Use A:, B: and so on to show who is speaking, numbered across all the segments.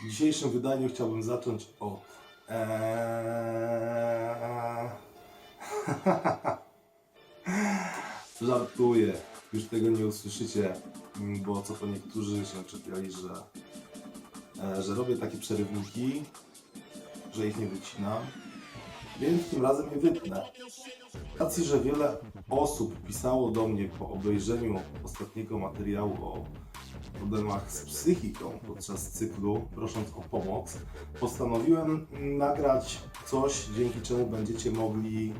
A: W dzisiejszym wydaniu chciałbym zacząć od. Eee... Żartuję. Już tego nie usłyszycie, mm, bo co to niektórzy się czepiali, że, e, że robię takie przerywniki, że ich nie wycinam. Więc tym razem je wytnę. Racji, że wiele osób pisało do mnie po obejrzeniu ostatniego materiału o problemach z psychiką podczas cyklu, prosząc o pomoc, postanowiłem nagrać coś, dzięki czemu będziecie mogli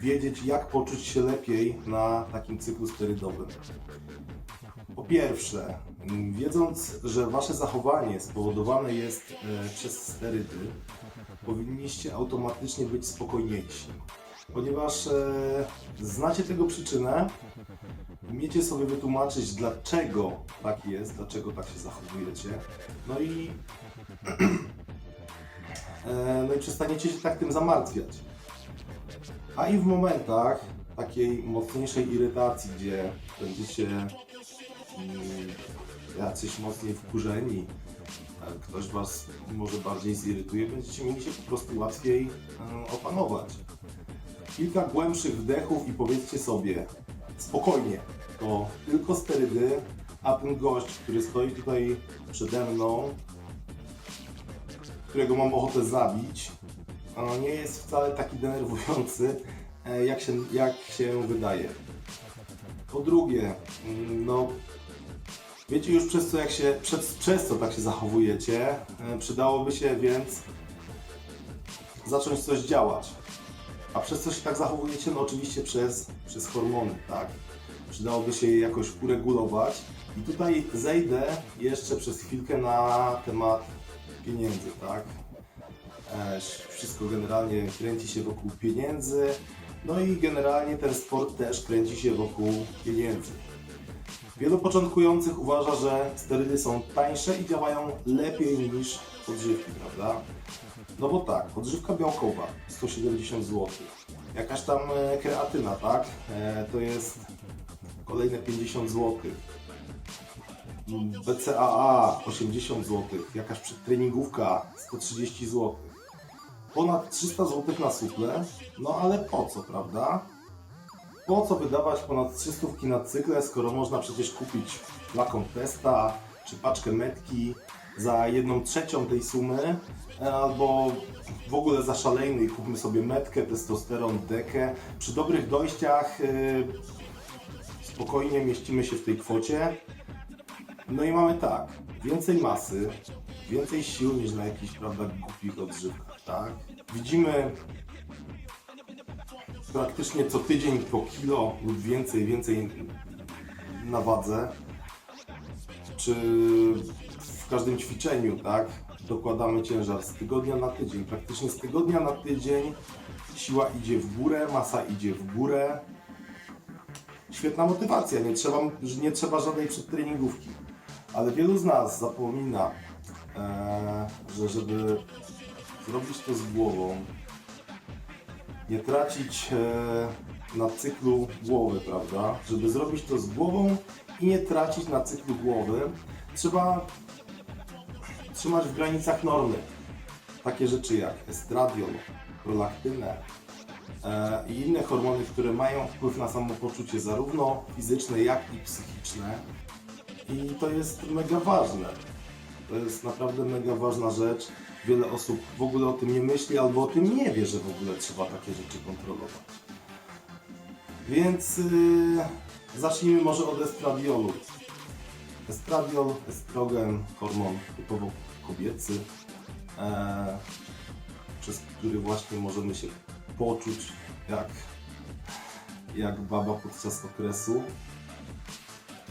A: wiedzieć, jak poczuć się lepiej na takim cyklu sterydowym. Po pierwsze, wiedząc, że wasze zachowanie spowodowane jest e, przez sterydy, powinniście automatycznie być spokojniejsi. Ponieważ e, znacie tego przyczynę, umiecie sobie wytłumaczyć, dlaczego tak jest, dlaczego tak się zachowujecie. No i, e, no i przestaniecie się tak tym zamartwiać. A i w momentach takiej mocniejszej irytacji, gdzie będziecie mm, jacyś mocniej wkurzeni, ktoś Was może bardziej zirytuje, będziecie mieli się po prostu łatwiej e, opanować. Kilka głębszych wdechów i powiedzcie sobie spokojnie, to tylko sterydy, a ten gość, który stoi tutaj przede mną, którego mam ochotę zabić, nie jest wcale taki denerwujący, e, jak się, jak się wydaje. Po drugie, mm, no wiecie już przez co, jak się, przez, przez co tak się zachowujecie, e, przydałoby się więc zacząć coś działać. A przez co się tak zachowujecie? No oczywiście przez, przez hormony, tak? Przydałoby się je jakoś uregulować. I tutaj zejdę jeszcze przez chwilkę na temat pieniędzy, tak? Wszystko generalnie kręci się wokół pieniędzy. No i generalnie ten sport też kręci się wokół pieniędzy. Wielu początkujących uważa, że sterydy są tańsze i działają lepiej niż odżywki, prawda? No bo tak, odżywka białkowa 170 zł. Jakaś tam e, kreatyna, tak? E, to jest kolejne 50 zł. BCAA 80 zł. Jakaś przedtreningówka 130 zł. Ponad 300 zł na suple. No ale po co, prawda? Po co wydawać ponad 300 na cykle, skoro można przecież kupić flakon testa czy paczkę metki za jedną trzecią tej sumy, e, albo w ogóle zaszalejmy i kupmy sobie metkę, testosteron, dekę. Przy dobrych dojściach e, spokojnie mieścimy się w tej kwocie. No i mamy tak, więcej masy, więcej sił niż na jakichś, prawda, głupich odżywkach, tak? Widzimy praktycznie co tydzień po kilo lub więcej, więcej na wadze, czy w każdym ćwiczeniu, tak, dokładamy ciężar z tygodnia na tydzień. Praktycznie z tygodnia na tydzień siła idzie w górę, masa idzie w górę. Świetna motywacja, nie trzeba, nie trzeba żadnej przedtreningówki. Ale wielu z nas zapomina, e, że żeby zrobić to z głową, nie tracić e, na cyklu głowy, prawda? Żeby zrobić to z głową i nie tracić na cyklu głowy, trzeba trzymać w granicach normy. Takie rzeczy jak estradiol, prolaktynę i inne hormony, które mają wpływ na samopoczucie zarówno fizyczne, jak i psychiczne. I to jest mega ważne. To jest naprawdę mega ważna rzecz. Wiele osób w ogóle o tym nie myśli albo o tym nie wie, że w ogóle trzeba takie rzeczy kontrolować. Więc yy, zacznijmy może od estradiolu. Estradiol, estrogen, hormon typowo kobiecy, e, przez który właśnie możemy się poczuć jak, jak baba podczas okresu.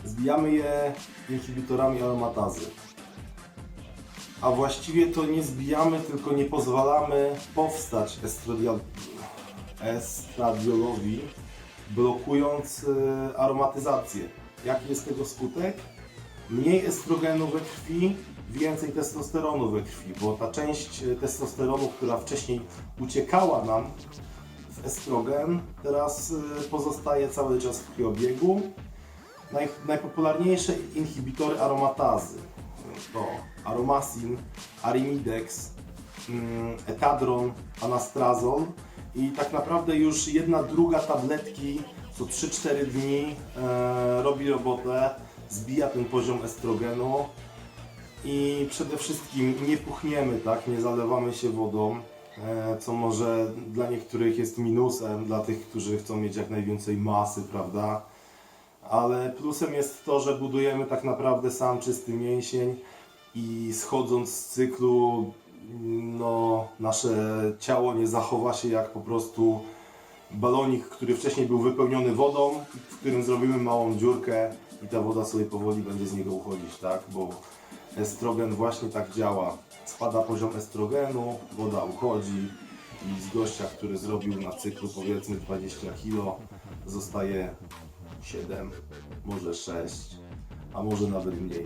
A: Zbijamy je inhibitorami aromatazy. A właściwie to nie zbijamy, tylko nie pozwalamy powstać estradiol, estradiolowi, blokując e, aromatyzację. Jaki jest tego skutek? Mniej estrogenu we krwi, więcej testosteronu we krwi, bo ta część e, testosteronu, która wcześniej uciekała nam w estrogen, teraz e, pozostaje cały czas w krwiobiegu. Naj, najpopularniejsze inhibitory aromatazy. to Aromasin, Arimidex, mm, Etadron, Anastrazol i tak naprawdę już jedna druga tabletki co 3-4 dni e, robi robotę, zbija ten poziom estrogenu i przede wszystkim nie puchniemy, tak, nie zalewamy się wodą, e, co może dla niektórych jest minusem, dla tych, którzy chcą mieć jak najwięcej masy, prawda? Ale plusem jest to, że budujemy tak naprawdę sam czysty mięsień i schodząc z cyklu, no, nasze ciało nie zachowa się jak po prostu balonik, który wcześniej był wypełniony wodą, w którym zrobimy małą dziurkę i ta woda sobie powoli będzie z niego uchodzić, tak? Bo estrogen właśnie tak działa. Spada poziom estrogenu, woda uchodzi i z gościa, który zrobił na cyklu powiedzmy 20 kg, zostaje 7, może 6, a może nawet mniej.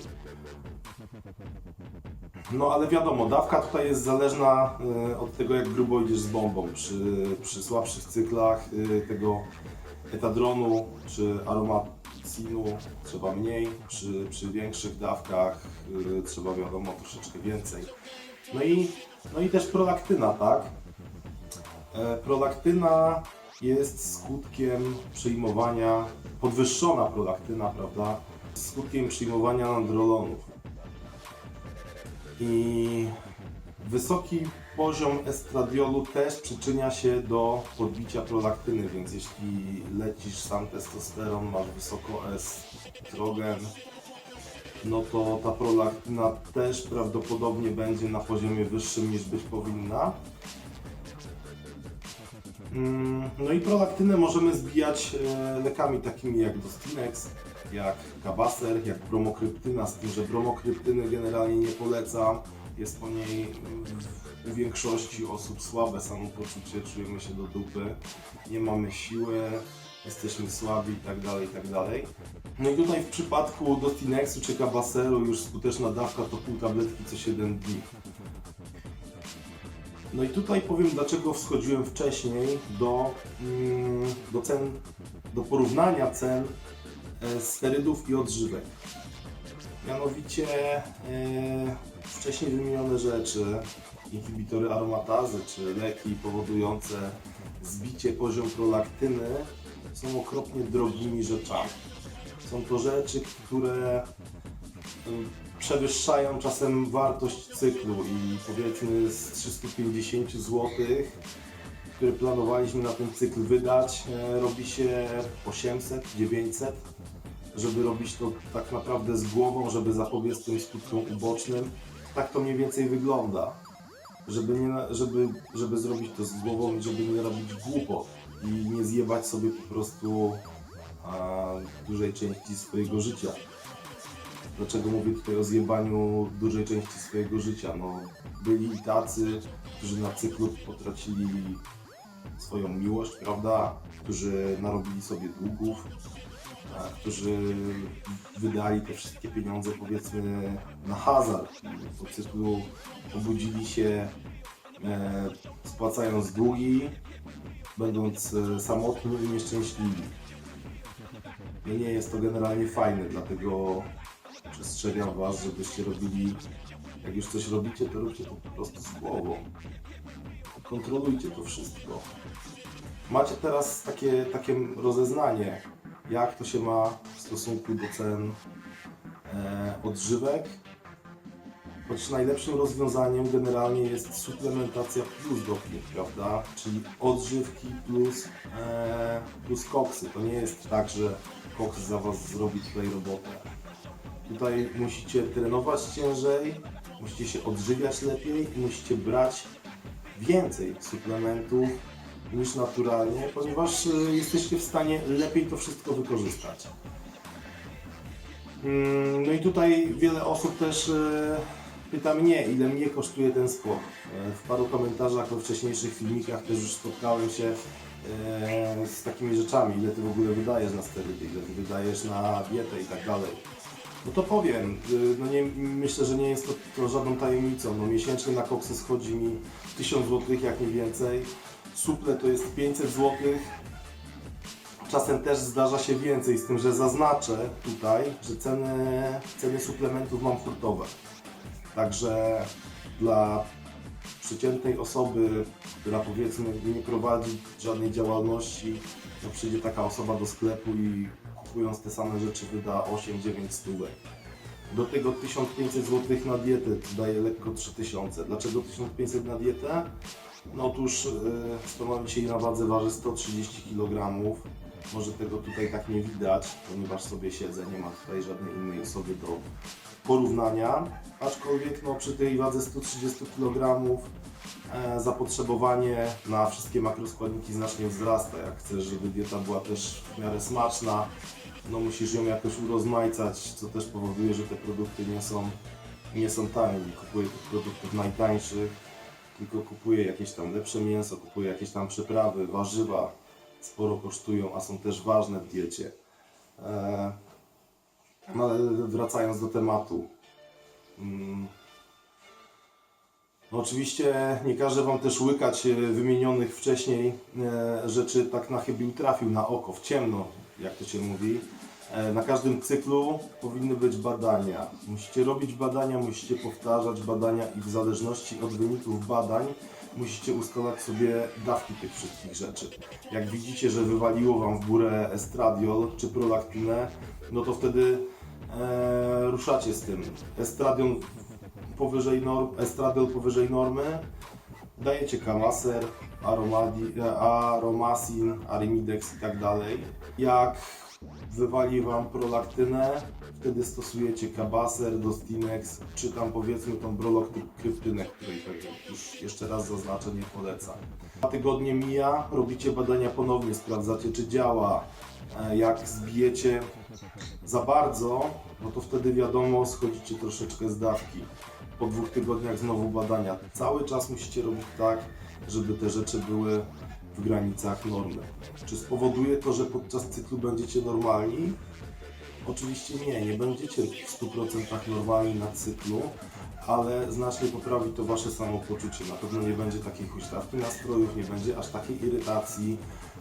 A: No ale wiadomo, dawka tutaj jest zależna y, od tego, jak grubo idziesz z bombą. Przy, przy słabszych cyklach y, tego etadronu czy aromacinu trzeba mniej, przy, przy większych dawkach y, trzeba wiadomo troszeczkę więcej. No i, no i też prolaktyna, tak? E, Prolaktyna jest skutkiem przyjmowania, podwyższona prolaktyna, prawda? Skutkiem przyjmowania androlonów. I wysoki poziom estradiolu też przyczynia się do podbicia prolaktyny, więc jeśli lecisz sam testosteron, masz wysoko estrogen, no to ta prolaktyna też prawdopodobnie będzie na poziomie wyższym niż być powinna. Mm, No i prolaktynę możemy zbijać e, lekami takimi jak Dostinex, jak Kabaser, jak bromokryptyna, z tym, że bromokryptyny generalnie nie polecam. Jest po niej mm, u większości osób słabe samopoczucie, czujemy się do dupy, nie mamy siły, jesteśmy słabi itd. itd. No i tutaj w przypadku Dostinexu czy Kabaseru już skuteczna dawka to pół tabletki co 7 dni. No i tutaj powiem, dlaczego wschodziłem wcześniej do, mm, do cen, do porównania cen sterydów i odżywek. Mianowicie e, wcześniej wymienione rzeczy, inhibitory aromatazy czy leki powodujące zbicie poziom prolaktyny są okropnie drogimi rzeczami. Są to rzeczy, które przewyższają czasem wartość cyklu i powiedzmy z 350 zł, które planowaliśmy na ten cykl wydać, e, robi się 800, 900, żeby robić to tak naprawdę z głową, żeby zapobiec tym skutkom ubocznym. Tak to mniej więcej wygląda. Żeby, nie, żeby, żeby zrobić to z głową i żeby nie robić głupot i nie zjebać sobie po prostu a, dużej części swojego życia. Dlaczego mówię tutaj o zjebaniu dużej części swojego życia? No, byli tacy, którzy na cyklu potracili swoją miłość, prawda? Którzy narobili sobie długów, którzy wydali te wszystkie pieniądze powiedzmy na hazard. Po cyklu obudzili się e, spłacając długi, będąc e, samotni i nieszczęśliwi. No nie jest to generalnie fajne, dlatego przestrzegam Was, żebyście robili, jak już coś robicie, to róbcie to po prostu z głową. Kontrolujcie to wszystko. Macie teraz takie, takie rozeznanie, jak to się ma w stosunku do cen e, odżywek. Choć najlepszym rozwiązaniem generalnie jest suplementacja plus doping, prawda? Czyli odżywki plus, e, plus koksy. To nie jest tak, że koks za Was zrobi tutaj robotę. Tutaj musicie trenować ciężej, musicie się odżywiać lepiej i musicie brać więcej suplementów niż naturalnie, ponieważ y, jesteście w stanie lepiej to wszystko wykorzystać. Mm, No i tutaj wiele osób też y, pyta mnie, ile mnie kosztuje ten sport. E, W paru komentarzach we wcześniejszych filmikach też już spotkałem się z takimi rzeczami, ile ty w ogóle wydajesz na sterydy, ile ty wydajesz na dietę i tak dalej. No to powiem, y, no nie, myślę, że nie jest to, to żadną tajemnicą. No miesięcznie na koksy schodzi mi 1000 zł, jak nie więcej. Suple to jest 500 zł. Czasem też zdarza się więcej, z tym, że zaznaczę tutaj, że ceny, ceny suplementów mam hurtowe. Także dla przeciętnej osoby, która powiedzmy nie prowadzi żadnej działalności, no przyjdzie taka osoba do sklepu i kupując te same rzeczy wyda 8-9 stówek. Do tego 1500 zł na dietę daje lekko 3000. Dlaczego 1500 na dietę? No otóż yy, stanowi dzisiaj na wadze waży 130 kg. Może tego tutaj tak nie widać, ponieważ sobie siedzę, nie ma tutaj żadnej innej osoby do porównania. Aczkolwiek no, przy tej wadze 130 kg e, zapotrzebowanie na wszystkie makroskładniki znacznie wzrasta. Jak chcesz, żeby dieta była też w miarę smaczna, no musisz ją jakoś urozmaicać, co też powoduje, że te produkty nie są, nie są tanie. Nie kupuję tych produktów najtańszych, tylko kupuję jakieś tam lepsze mięso, kupuję jakieś tam przyprawy, warzywa, sporo kosztują, a są też ważne w diecie. E, no ale wracając do tematu. Mm. No oczywiście nie każę Wam też łykać e, wymienionych wcześniej e, rzeczy tak na chybił trafił, na oko, w ciemno, jak to się mówi. E, Na każdym cyklu powinny być badania. Musicie robić badania, musicie powtarzać badania i w zależności od wyników badań musicie ustalać sobie dawki tych wszystkich rzeczy. Jak widzicie, że wywaliło Wam w górę estradiol czy prolaktynę, no to wtedy e, ruszacie z tym. Estradiol powyżej norm, estradiol powyżej normy, dajecie kamaser, aromadi, e, aromasin, arimidex i tak dalej. Jak wywali Wam prolaktynę, wtedy stosujecie kabaser, dostinex, czy tam powiedzmy tą brolokryptynę, której tak już jeszcze raz zaznaczę, nie polecam. Dwa tygodnie mija, robicie badania ponownie, sprawdzacie czy działa. E, Jak zbijecie za bardzo, no to wtedy wiadomo, schodzicie troszeczkę z dawki. Po dwóch tygodniach znowu badania. Cały czas musicie robić tak, żeby te rzeczy były w granicach normy. Czy spowoduje to, że podczas cyklu będziecie normalni? Oczywiście nie, nie będziecie w 100% normalni na cyklu, ale znacznie poprawi to Wasze samopoczucie. Na pewno nie będzie takiej huśtawki nastrojów, nie będzie aż takiej irytacji,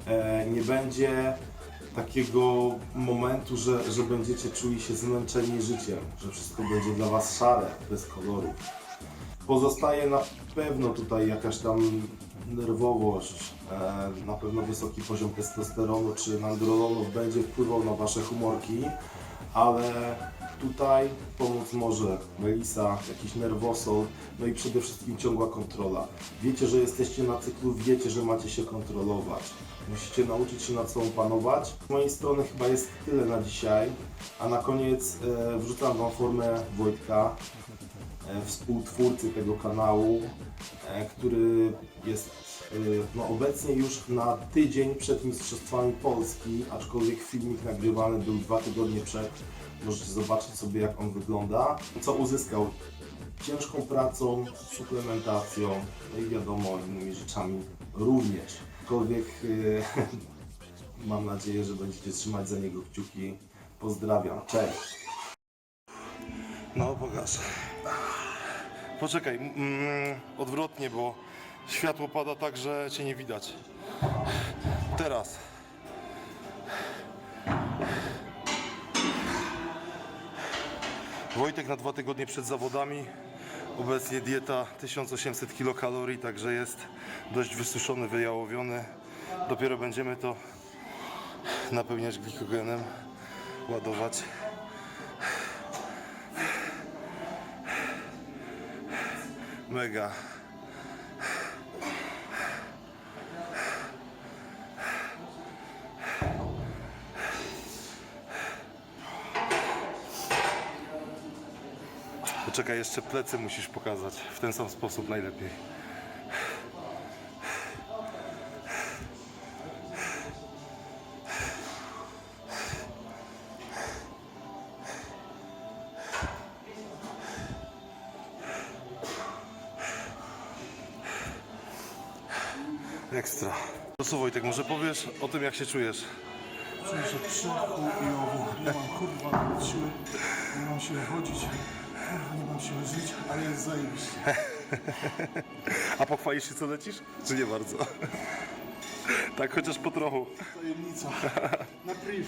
A: e, nie będzie takiego momentu, że, że będziecie czuli się zmęczeni życiem, że wszystko będzie dla Was szare, bez kolorów. Pozostaje na pewno tutaj jakaś tam nerwowość, e, na pewno wysoki poziom testosteronu czy nandrolonu będzie wpływał na Wasze humorki, ale tutaj pomóc może melisa, jakiś nerwosol, no i przede wszystkim ciągła kontrola. Wiecie, że jesteście na cyklu, wiecie, że macie się kontrolować. Musicie nauczyć się nad sobą panować. Z mojej strony chyba jest tyle na dzisiaj, a na koniec e, wrzucam Wam formę Wojtka, współtwórcy tego kanału, e, który jest e, no, obecnie już na tydzień przed Mistrzostwami Polski, aczkolwiek filmik nagrywany był dwa tygodnie przed. Możecie zobaczyć sobie jak on wygląda. Co uzyskał? Ciężką pracą, suplementacją, no i wiadomo innymi rzeczami również. Aczkolwiek e, mam nadzieję, że będziecie trzymać za niego kciuki. Pozdrawiam, cześć!
B: No, pokaż. Poczekaj, mm, odwrotnie, bo światło pada tak, że cię nie widać. Teraz. Wojtek na dwa tygodnie przed zawodami. Obecnie dieta 1800 kilokalorii, także jest dość wysuszony, wyjałowiony. Dopiero będziemy to napełniać glikogenem, ładować. Mega. Poczekaj, jeszcze plecy musisz pokazać. W ten sam sposób najlepiej. Ekstra. To co Wojtek, może powiesz o tym jak się czujesz?
C: Czuję się krzyku i owu. Nie mam kurwa nawet siły, nie mam siły chodzić, kurwa nie mam siły żyć, ale jest zajebiście.
B: A pochwalisz się co lecisz? Czy nie bardzo?
A: Tak chociaż po trochu.
C: Tajemnica. Na priv.